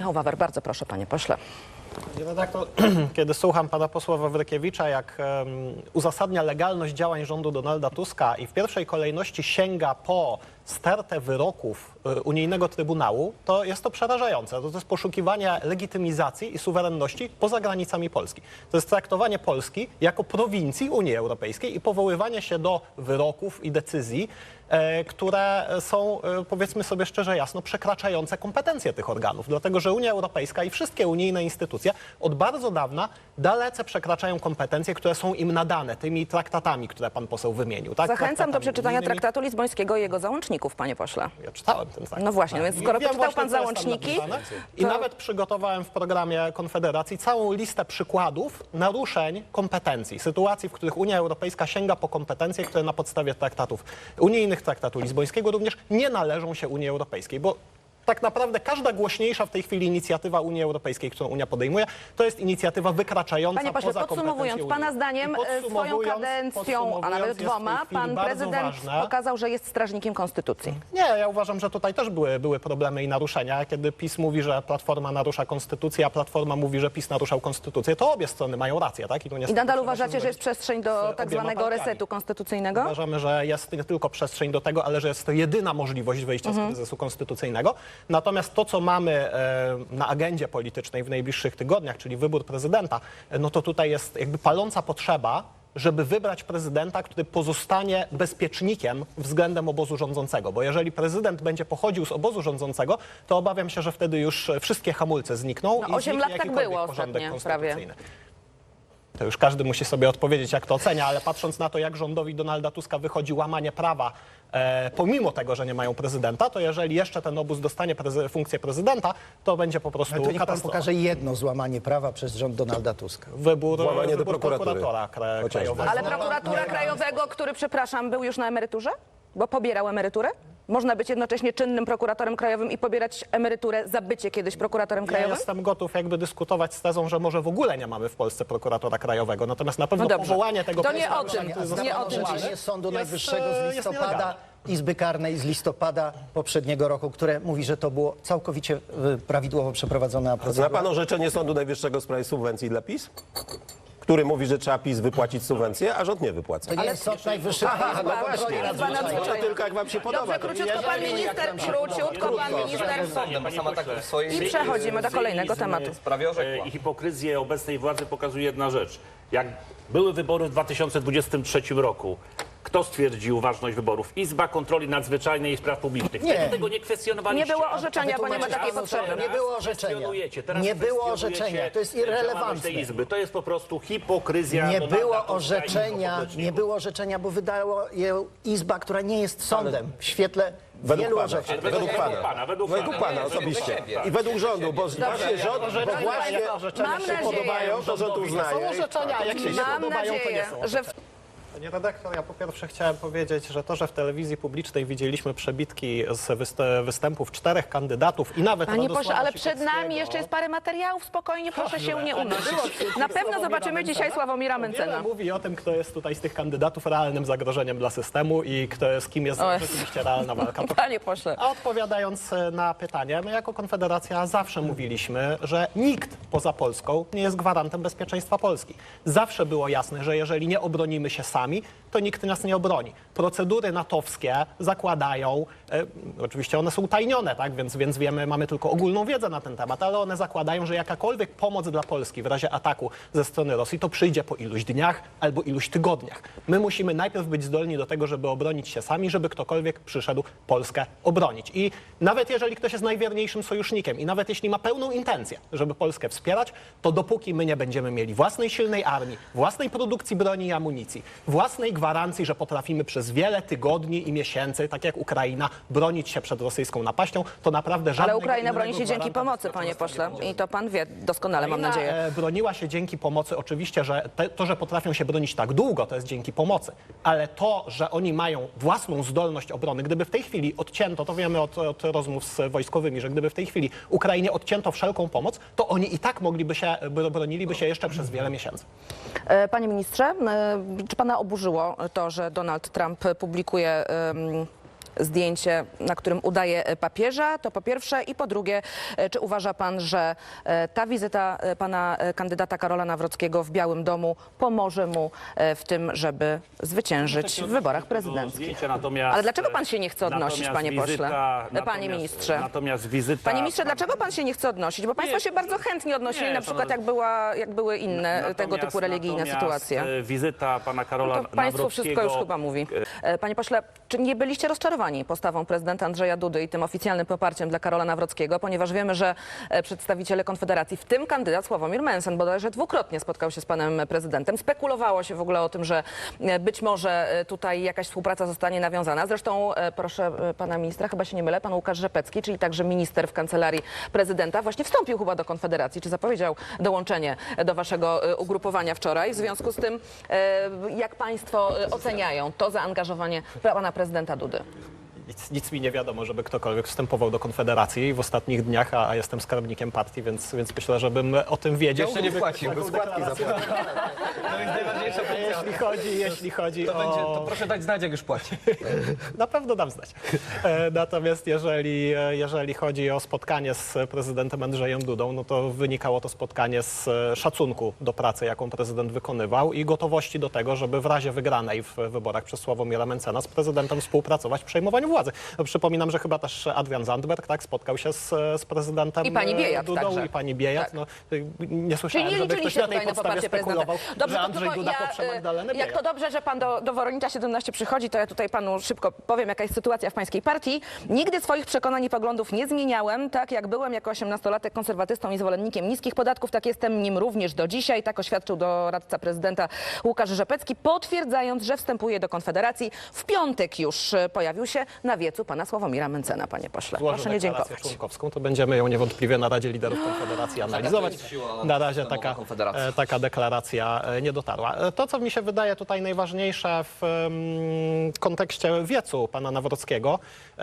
Michał Wawer, bardzo proszę, panie pośle. Panie redaktor, kiedy słucham pana posła Wawrykiewicza, jak em, uzasadnia legalność działań rządu Donalda Tuska i w pierwszej kolejności sięga po stertę wyroków y, unijnego Trybunału, to jest to przerażające. To, jest poszukiwanie legitymizacji i suwerenności poza granicami Polski. To jest traktowanie Polski jako prowincji Unii Europejskiej i powoływanie się do wyroków i decyzji, e, które są, e, powiedzmy sobie szczerze jasno, przekraczające kompetencje tych organów. Dlatego, że Unia Europejska i wszystkie unijne instytucje od bardzo dawna dalece przekraczają kompetencje, które są im nadane tymi traktatami, które pan poseł wymienił. Tak? Zachęcam do przeczytania unijnymi. traktatu lizbońskiego i jego załączników, panie pośle. Ja czytałem ten traktat. No właśnie, więc skoro wiem właśnie, pan co jest tam załączniki, napisane. I to- nawet przygotowałem w programie Konfederacji całą listę przykładów naruszeń kompetencji, sytuacji, w których Unia Europejska sięga po kompetencje, które na podstawie traktatów unijnych, traktatu lizbońskiego również nie należą się Unii Europejskiej, bo tak naprawdę każda głośniejsza w tej chwili inicjatywa Unii Europejskiej, którą Unia podejmuje, to jest inicjatywa wykraczająca Panie pośle, poza podsumowując, kompetencje pana Unii. zdaniem I e, swoją podsumowując- kadencją, a podsumowując, nawet jest w tej dwoma, chwili pan bardzo prezydent ważne, pokazał, że jest strażnikiem konstytucji. nie, ja uważam, że tutaj też były, były problemy i naruszenia. Kiedy PiS mówi, że Platforma narusza konstytucję, a Platforma mówi, że PiS naruszał konstytucję, to obie strony mają rację, tak? tu I niestety nadal trzeba się uważacie, że zgodzić. jest przestrzeń do z tak obiema zwanego partiami. resetu konstytucyjnego? Uważamy, że jest nie tylko przestrzeń do tego, ale że jest to jedyna możliwość wyjścia z kryzysu konstytucyjnego. Natomiast to, co mamy e, na agendzie politycznej w najbliższych tygodniach, czyli wybór prezydenta, e, no to tutaj jest jakby paląca potrzeba, żeby wybrać prezydenta, który pozostanie bezpiecznikiem względem obozu rządzącego. Bo jeżeli prezydent będzie pochodził z obozu rządzącego, to obawiam się, że wtedy już wszystkie hamulce znikną No, i lat tak było porządek ostatnio prawie. To już każdy musi sobie odpowiedzieć, jak to ocenia, ale patrząc na to, jak rządowi Donalda Tuska wychodzi łamanie prawa, e, pomimo tego, że nie mają prezydenta, to jeżeli jeszcze ten obóz dostanie prezy- funkcję prezydenta, to będzie po prostu Ale to niech pan katastrofa. pokaże jedno złamanie prawa przez rząd Donalda Tuska. Wybór, Włamanie do wybór prokuratury. prokuratora kra- Chociażby. krajowego. Ale prokuratura krajowego, który, przepraszam, był już na emeryturze? Bo pobierał emeryturę? Można być jednocześnie czynnym prokuratorem krajowym i pobierać emeryturę za bycie kiedyś prokuratorem Ja krajowym? jestem gotów jakby dyskutować z tezą, że może w ogóle nie mamy w Polsce prokuratora krajowego. Natomiast na pewno No dobrze. powołanie tego To nie o prezydenta, tym, który nie o tym powołany, Sądu jest, Najwyższego e, z jest listopada, nielegalne. Izby Karnej z listopada poprzedniego roku, które mówi, że to było całkowicie y, prawidłowo przeprowadzona Zna procedura. pan orzeczenie Sądu Najwyższego w sprawie subwencji dla PiS? Który mówi, że trzeba PiS wypłacić subwencję, a rząd nie wypłaca. To nie jest Sąd Najwyższy. Aha, no właśnie. Może tylko jak wam się podoba. Dobrze, to króciutko pan minister, króciutko pan minister. Tak I przechodzimy do kolejnego tematu. Orzekła. E, I hipokryzję obecnej władzy pokazuje jedna rzecz. Jak były wybory w 2023 roku, kto stwierdził ważność wyborów? Izba Kontroli Nadzwyczajnej i Spraw Publicznych. Nie. Tego nie kwestionowaliście. Nie było orzeczenia, bo nie ma takiej potrzeby. Nie było orzeczenia. kwestionujecie. Teraz Nie było orzeczenia. To jest irrelevantne. tej Izby. To jest po prostu hipokryzja. Nie Donalda było orzeczenia, nie było orzeczenia, bo wydała je Izba, która nie jest sądem w świetle Według wielu pana, orzeczeń. według Według pana, pana, według według pana. osobiście i według rządu, bo właśnie rząd, bo właśnie Mam się nadzieję, podobają, to rząd Są uznaje. orzeczenia, a jak się podobają, to nadzieję, nie są. Panie redaktor, ja po pierwsze chciałem powiedzieć, że to, że w telewizji publicznej widzieliśmy przebitki z wyst- występów czterech kandydatów i nawet Panie Radosława pośle, ale przed Sikorskiego- nami jeszcze jest parę materiałów, spokojnie, proszę się nie unosić. Na pewno zobaczymy dzisiaj. Sławomira Mencena. Wiele mówi o tym, kto jest tutaj z tych kandydatów realnym zagrożeniem dla systemu i kto, z kim jest rzeczywiście realna walka. To Panie pośle. a odpowiadając e, na pytanie, my jako Konfederacja zawsze mówiliśmy, że nikt poza Polską nie jest gwarantem bezpieczeństwa Polski. Zawsze było jasne, że jeżeli nie obronimy się sami, to nikt nas nie obroni. Procedury natowskie zakładają, e, oczywiście one są utajnione, tak? więc, więc wiemy, mamy tylko ogólną wiedzę na ten temat, ale one zakładają, że jakakolwiek pomoc dla Polski w razie ataku ze strony Rosji, to przyjdzie po iluś dniach albo iluś tygodniach. My musimy najpierw być zdolni do tego, żeby obronić się sami, żeby ktokolwiek przyszedł Polskę obronić. I nawet jeżeli ktoś jest najwierniejszym sojusznikiem i nawet jeśli ma pełną intencję, żeby Polskę wspierać, to dopóki my nie będziemy mieli własnej silnej armii, własnej produkcji broni i amunicji, własnej gwarancji, że potrafimy przez wiele tygodni i miesięcy, tak jak Ukraina, bronić się przed rosyjską napaścią, to naprawdę żadnego Ale Ukraina broni się dzięki pomocy, panie pośle. I to pan wie doskonale, mam Ukraina, nadzieję. e, broniła się dzięki pomocy. Oczywiście, że te, to, że potrafią się bronić tak długo, to jest dzięki pomocy. Ale to, że oni mają własną zdolność obrony, gdyby w tej chwili odcięto, to wiemy od, od rozmów z wojskowymi, że gdyby w tej chwili Ukrainie odcięto wszelką pomoc, to oni i tak mogliby się, bro- broniliby się jeszcze przez wiele miesięcy. E, Panie ministrze, e, czy pana oburzyło to, że Donald Trump publikuje zdjęcie, na którym udaje e, papieża, to po pierwsze. I po drugie, e, czy uważa pan, że e, ta wizyta pana kandydata Karola Nawrockiego w Białym Domu pomoże mu w tym, żeby zwyciężyć w wyborach prezydenckich? Ale dlaczego pan się nie chce odnosić, panie pośle? panie ministrze. Natomiast wizyta... Panie ministrze, dlaczego pan się nie chce odnosić? Bo państwo się bardzo chętnie odnosili, nie, na przykład jak, była, jak były inne tego typu religijne sytuacje. Wizyta pana Karola To państwo Nawrockiego... wszystko już chyba mówi. Panie pośle, czy nie byliście rozczarowani postawą prezydenta Andrzeja Dudy i tym oficjalnym poparciem dla Karola Nawrockiego, ponieważ wiemy, że e, przedstawiciele Konfederacji, w tym kandydat Sławomir Mensen, bodajże dwukrotnie spotkał się z panem prezydentem. Spekulowało się w ogóle o tym, że e, być może e, tutaj jakaś współpraca zostanie nawiązana. Zresztą, proszę pana ministra, chyba się nie mylę, pan Łukasz Rzepecki, czyli także minister w kancelarii prezydenta, właśnie wstąpił chyba do Konfederacji, czy zapowiedział dołączenie do waszego ugrupowania wczoraj. W związku z tym, jak państwo oceniają to zaangażowanie pana prezydenta Dudy? Nic, nic mi nie wiadomo, żeby ktokolwiek wstępował do Konfederacji w ostatnich dniach, a, a jestem skarbnikiem partii, więc, więc myślę, żebym o tym wiedział. Jeszcze nie płacił, bo składki zapłacił. To jest najważniejsza Jeśli chodzi, jeśli chodzi To, o... będzie, to proszę dać znać, jak już płaci. Na pewno dam znać. E, Natomiast jeżeli, e, jeżeli chodzi o spotkanie z prezydentem Andrzejem Dudą, no to wynikało to spotkanie z e, szacunku do pracy, jaką prezydent wykonywał i gotowości do tego, żeby w razie wygranej w wyborach przez Sławomira Mencena z prezydentem współpracować w przejmowaniu władzy. No, przypominam, że chyba też Adrian Zandberg tak, spotkał się z, z prezydentem I pani e, Biejat Dudą także. i pani Biejat. Tak. No, y, nie słyszałem, Czyli nie żeby ktoś liczyliście na tej na podstawie spekulował, Dobrze, że to Andrzej tylko Duda ja, poprze Magdalenę Jak to dobrze, że pan do, do Woronicza 17 przychodzi, to ja tutaj panu szybko powiem, jaka jest sytuacja w pańskiej partii. Nigdy swoich przekonań i poglądów nie zmieniałem. Tak jak byłem jako 18-latek konserwatystą i zwolennikiem niskich podatków, tak jestem nim również do dzisiaj. Tak oświadczył doradca prezydenta Łukasz Rzepecki, potwierdzając, że wstępuje do Konfederacji. W piątek już e, pojawił się na wiecu pana Sławomira Mencena, panie pośle. Proszę nie deklarację dziękować. członkowską, to będziemy ją niewątpliwie na Radzie Liderów Konfederacji analizować. Na razie taka, e, taka deklaracja e, nie dotarła. E, To, co mi się wydaje tutaj najważniejsze w kontekście wiecu pana Nawrockiego,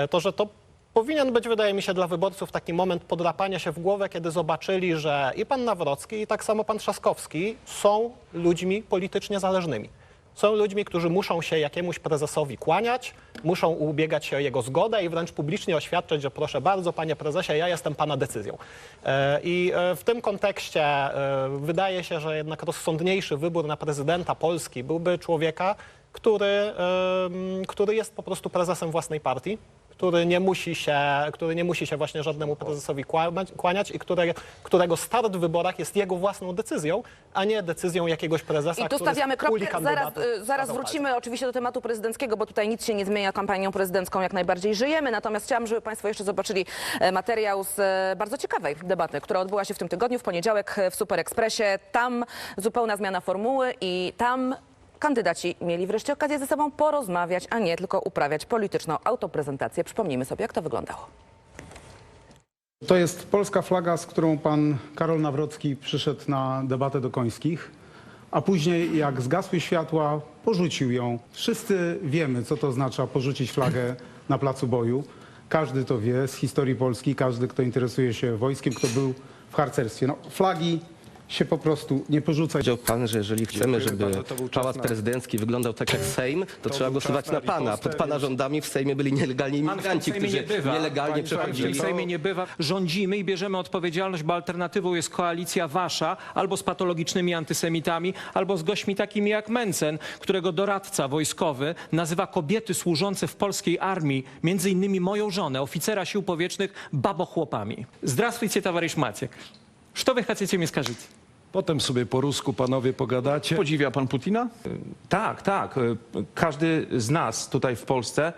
to, że to powinien być, wydaje mi się, dla wyborców taki moment podrapania się w głowę, kiedy zobaczyli, że i pan Nawrocki, i tak samo pan Trzaskowski są ludźmi politycznie zależnymi. Są ludźmi, którzy muszą się jakiemuś prezesowi kłaniać, muszą ubiegać się o jego zgodę i wręcz publicznie oświadczać, że proszę bardzo, panie prezesie, ja jestem pana decyzją. E, I e, w tym kontekście e, wydaje się, że jednak rozsądniejszy wybór na prezydenta Polski byłby człowieka, który, który jest po prostu prezesem własnej partii, który nie musi się, który nie musi się właśnie żadnemu prezesowi kłamać- kłaniać i które, którego start w wyborach jest jego własną decyzją, a nie decyzją jakiegoś prezesa, I tu który stawiamy kropkę. Zaraz, y, zaraz wrócimy oczywiście do tematu prezydenckiego, bo tutaj nic się nie zmienia. Kampanią prezydencką jak najbardziej żyjemy. Natomiast chciałam, żeby Państwo jeszcze zobaczyli e, materiał z e, bardzo ciekawej debaty, która odbyła się w tym tygodniu, w poniedziałek e, w Super Expressie. Tam zupełna zmiana formuły i tam kandydaci mieli wreszcie okazję ze sobą porozmawiać, a nie tylko uprawiać polityczną autoprezentację. Przypomnijmy sobie, jak to wyglądało. To jest polska flaga, z którą pan Karol Nawrocki przyszedł na debatę do końskich, a później jak zgasły światła, porzucił ją. Wszyscy wiemy, co to oznacza porzucić flagę na placu boju. Każdy to wie z historii Polski, każdy, kto interesuje się wojskiem, kto był w harcerstwie. No, flagi się po prostu nie porzucać. Powiedział pan, że jeżeli chcemy, żeby bardzo, pałac na- prezydencki wyglądał tak jak Sejm, to, trzeba głosować na na pana. Pod pana rządami w Sejmie byli nielegalni imigranci, którzy nie bywa. nielegalnie Panie Pan przechodzili. w Sejmie nie bywa. Rządzimy i bierzemy odpowiedzialność, bo alternatywą jest koalicja wasza albo z patologicznymi antysemitami, albo z gośćmi takimi jak Mencen, którego doradca wojskowy nazywa kobiety służące w polskiej armii, między innymi moją żonę, oficera sił powietrznych, babochłopami. Zdrastujcie, towarzysz Maciek. Co wy chcecie mi skarżyć? Potem sobie po rusku panowie pogadacie. Podziwia pan Putina? Tak, tak. E, Każdy z nas tutaj w Polsce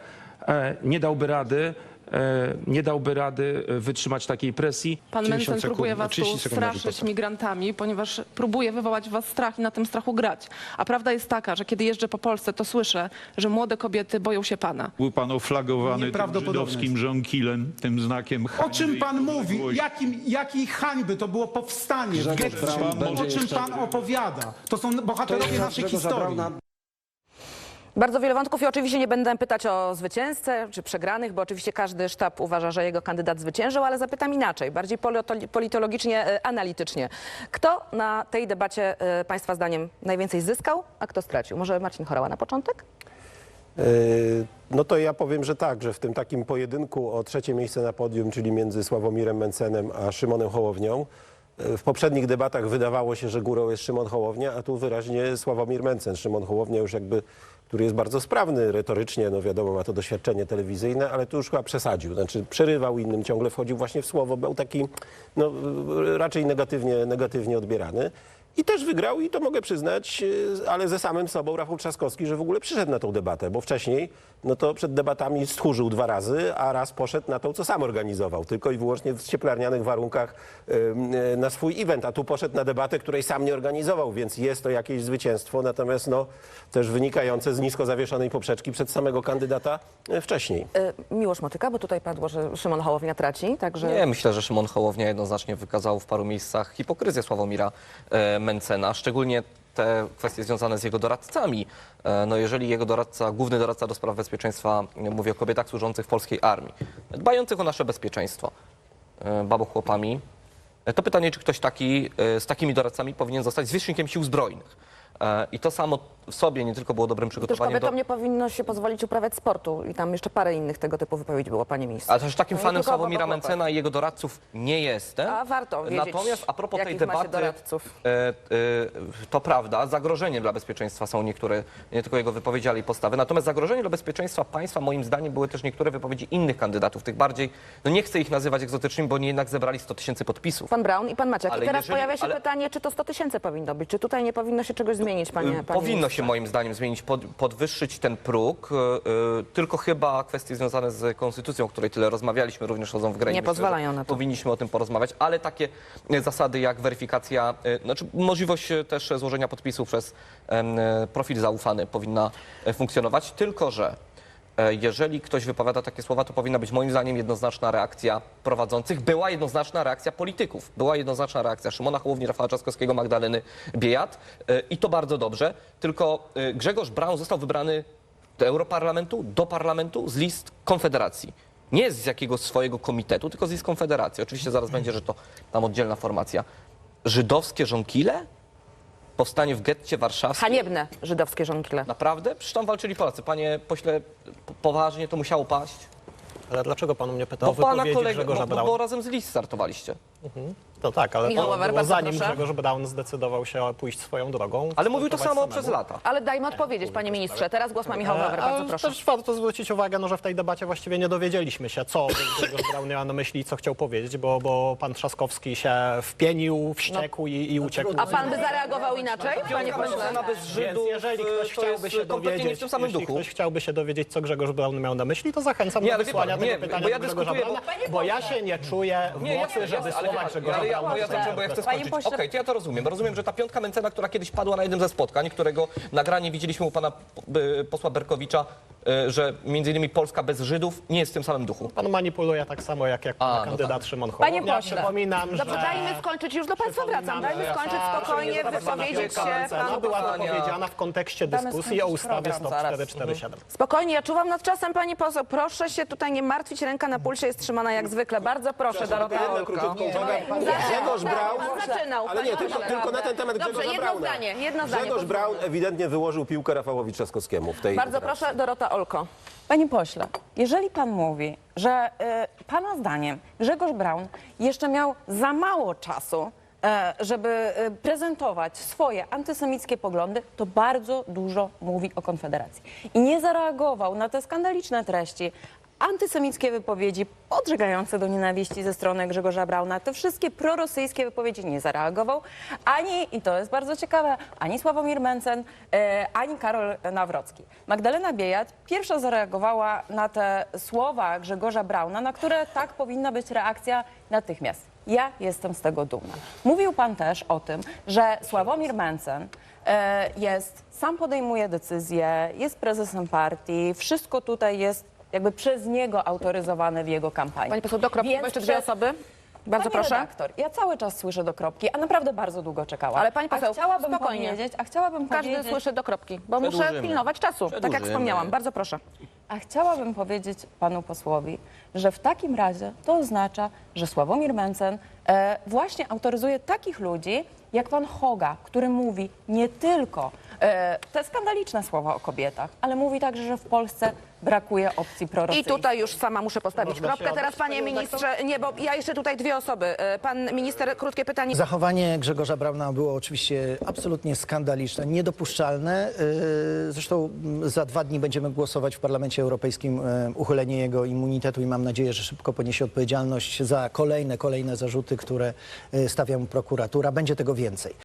e, nie dałby rady, e, nie dałby rady e, wytrzymać takiej presji. Pan 90 Mencen próbuje sekund, was 30 tu sekund straszyć migrantami, ponieważ próbuje wywołać w was strach i na tym strachu grać. A prawda jest taka, że kiedy jeżdżę po Polsce, to słyszę, że młode kobiety boją się pana. Był pan oflagowany tym Nieprawdopodobne żydowskim żonkilem, tym znakiem O hańby czym i pan mówi? Jakim, jakiej hańby? To było powstanie w getcie. O czym pan opowiada? To są bohaterowie naszej historii. Bardzo wiele wątków i oczywiście nie będę pytać o zwycięzcę czy przegranych, bo oczywiście każdy sztab uważa, że jego kandydat zwyciężył, ale zapytam inaczej, bardziej polito- politologicznie, e, analitycznie. Kto na tej debacie e, Państwa zdaniem najwięcej zyskał, a kto stracił? Może Marcin Chorała na początek? Yy, No to ja powiem, że tak, że w tym takim pojedynku o trzecie miejsce na podium, czyli między Sławomirem Mencenem a Szymonem Hołownią, w poprzednich debatach wydawało się, że górą jest Szymon Hołownia, a tu wyraźnie Sławomir Mencen. Szymon Hołownia już jakby, który jest bardzo sprawny retorycznie, no wiadomo, ma to doświadczenie telewizyjne, ale tu już chyba przesadził. Znaczy przerywał innym, ciągle wchodził właśnie w słowo, był taki no, raczej negatywnie, negatywnie odbierany. I też wygrał i to mogę przyznać, yy, ale ze samym sobą Rafał Trzaskowski, że w ogóle przyszedł na tą debatę, bo wcześniej no to przed debatami stchórzył dwa razy, a raz poszedł na tą, co sam organizował, tylko i wyłącznie w cieplarnianych warunkach yy, na swój event, a tu poszedł na debatę, której sam nie organizował, więc jest to jakieś zwycięstwo, natomiast no też wynikające z nisko zawieszonej poprzeczki przed samego kandydata yy, wcześniej. Miłosz Motyka, bo tutaj padło, że Szymon Hołownia traci, także... Nie, myślę, że Szymon Hołownia jednoznacznie wykazał w paru miejscach hipokryzję Sławomira e, Mencena, szczególnie te kwestie związane z jego doradcami. E, No jeżeli jego doradca, główny doradca do spraw bezpieczeństwa, e, mówię o kobietach służących w polskiej armii, dbających o nasze bezpieczeństwo, e, babochłopami, e, to pytanie, czy ktoś taki z takimi doradcami powinien zostać zwierzchnikiem sił zbrojnych. E, I to samo w sobie nie tylko było dobrym Też przygotowaniem kobietom do... nie powinno się pozwolić uprawiać sportu i tam jeszcze parę innych tego typu wypowiedzi było, panie ministrze. Ale też takim No nie fanem tylko Sławomira. Mencena i jego doradców nie jestem. A warto wiedzieć, Natomiast a propos tej jakich macie debaty, doradców. e, e, to prawda, zagrożeniem dla bezpieczeństwa są niektóre, nie tylko jego wypowiedzi, ale i postawy. Natomiast zagrożeniem dla bezpieczeństwa państwa, moim zdaniem, były też niektóre wypowiedzi innych kandydatów, tych bardziej, no nie chcę ich nazywać egzotycznymi, bo oni jednak zebrali 100 tysięcy podpisów. Pan Braun i pan Maciak. Ale I teraz jeżeli- pojawia się ale- pytanie, czy to 100 tysięcy powinno być? Czy tutaj nie powinno się czegoś zmienić, panie, panie Powinno ministrze? się moim zdaniem zmienić, pod, podwyższyć ten próg, e, e, tylko chyba kwestie związane z konstytucją, o której tyle rozmawialiśmy, również chodzą w grę. i Nie pozwalają na to. Powinniśmy o tym porozmawiać, ale takie zasady jak weryfikacja, e, znaczy możliwość też złożenia podpisu przez profil zaufany powinna funkcjonować, tylko że jeżeli ktoś wypowiada takie słowa, to powinna być moim zdaniem jednoznaczna reakcja prowadzących. Była jednoznaczna reakcja polityków. Była jednoznaczna reakcja Szymona Hołowni, Rafała Trzaskowskiego, Magdaleny Biejat e, i to bardzo dobrze. Tylko e, Grzegorz Braun został wybrany do Europarlamentu, do parlamentu z list Konfederacji. Nie z jakiegoś swojego komitetu, tylko z list Konfederacji. Oczywiście zaraz będzie, że to tam oddzielna formacja. Żydowskie żonkile? Powstanie w getcie warszawskim? Haniebne żydowskie żonkile. Naprawdę? Przecież tam walczyli Polacy. Panie pośle, po- poważnie to musiało paść? Ale dlaczego pan mnie pyta o Bo pana wypowiedzi kolega, Grzegorza bo, bo, Brauna? bo razem z list startowaliście. To tak, ale Michał to Ławer, było bardzo zanim proszę. Grzegorz Braun zdecydował się pójść swoją drogą. Ale mówił to startować samo samemu. przez lata. Ale dajmy odpowiedzieć, panie ministrze. Teraz głos ma Michał Wawer, E, bardzo ale proszę. Też warto zwrócić uwagę, no, że w tej debacie właściwie nie dowiedzieliśmy się, co Grzegorz Braun miał na myśli i co chciał powiedzieć, bo, bo pan Trzaskowski się wpienił, wściekł i, i uciekł. A pan by zareagował inaczej, panie pośle? Mencena bez Więc Żydów, jeżeli ktoś to chciałby jest się kompletnie nie dowiedzieć, w tym samym jeśli duchu. ktoś chciałby się dowiedzieć, co Grzegorz Braun miał na myśli, to zachęcam Nie, do ale wie wysłania pan, tego nie, pytania bo ja do Grzegorza dyskutuję, Brauna, bo ja się nie czuję w Nie, mocy, żeby jasne, ale, ale ja, bo ja, dobrze, bo ja chcę skończyć. Okej, to ja to rozumiem. Rozumiem, że ta piątka Mencena, która kiedyś padła na jednym ze spotkań, którego nagranie widzieliśmy u pana y, posła Berkowicza, y, że między innymi Polska bez Żydów nie jest w tym samym duchu. Pan manipuluje tak samo jak, jak A, pan no kandydat Szymon Hołownia. Panie pośle. Przypominam, Dobrze, że... dajmy skończyć, już do państwa wracam. Dajmy skończyć spokojnie, wypowiedzieć się panu była posłowi. dopowiedziana w kontekście dyskusji o ustawie Stop Zaraz. 447. Spokojnie, ja czuwam nad czasem, pani poseł. Proszę się tutaj nie martwić, ręka na pulsie jest trzymana jak zwykle. Bardzo proszę, Dorota Jedna Olko. Zaczynał, Grzegorz Braun... pan zaczynał, Ale nie, panie tylko, pośle. tylko na ten temat Dobrze, Grzegorza jedno Brauna. zdanie, jedno zdanie. Grzegorz Braun ewidentnie wyłożył piłkę Rafałowi Trzaskowskiemu w tej Bardzo operacji. proszę, Dorota Olko. Panie pośle, jeżeli pan mówi, że y, pana zdaniem Grzegorz Braun jeszcze miał za mało czasu, e, żeby y, prezentować swoje antysemickie poglądy, to bardzo dużo mówi o Konfederacji. I nie zareagował na te skandaliczne treści, antysemickie wypowiedzi podżegające do nienawiści ze strony Grzegorza Brauna, te wszystkie prorosyjskie wypowiedzi nie zareagował ani, i to jest bardzo ciekawe, ani Sławomir Mencen, e, ani Karol Nawrocki. Magdalena Biejat pierwsza zareagowała na te słowa Grzegorza Brauna, na które tak powinna być reakcja natychmiast. Ja jestem z tego dumna. Mówił pan też o tym, że Sławomir Mencen e, jest, sam podejmuje decyzje, jest prezesem partii, wszystko tutaj jest jakby przez niego autoryzowane w jego kampanii. Pani poseł, do kropki, Więc bo jeszcze dwie przez- osoby. Bardzo Pani proszę. redaktor, ja cały czas słyszę do kropki, a naprawdę bardzo długo czekałam. Ale pani poseł, a chciałabym spokojnie. powiedzieć, a chciałabym Każdy powiedzieć, słyszy do kropki, bo muszę Przedłużymy. pilnować czasu, tak jak Przedłużymy. wspomniałam. Bardzo proszę. a chciałabym powiedzieć panu posłowi, że w takim razie to oznacza, że Sławomir Mencen e, właśnie autoryzuje takich ludzi jak pan Hoga, który mówi nie tylko e, te skandaliczne słowa o kobietach, ale mówi także, że w Polsce brakuje opcji I prorosyjskich. tutaj już sama muszę postawić kropkę. Teraz, panie ministrze, nie, bo ja jeszcze tutaj dwie osoby. E, Pan minister, krótkie pytanie. Zachowanie Grzegorza Brauna było oczywiście absolutnie skandaliczne, niedopuszczalne. Yy, Zresztą mm, za dwa dni będziemy głosować w Parlamencie Europejskim e, uchylenie jego immunitetu i mam nadzieję, że szybko poniesie odpowiedzialność za kolejne, kolejne zarzuty, które e, stawia mu prokuratura. Będzie tego więcej.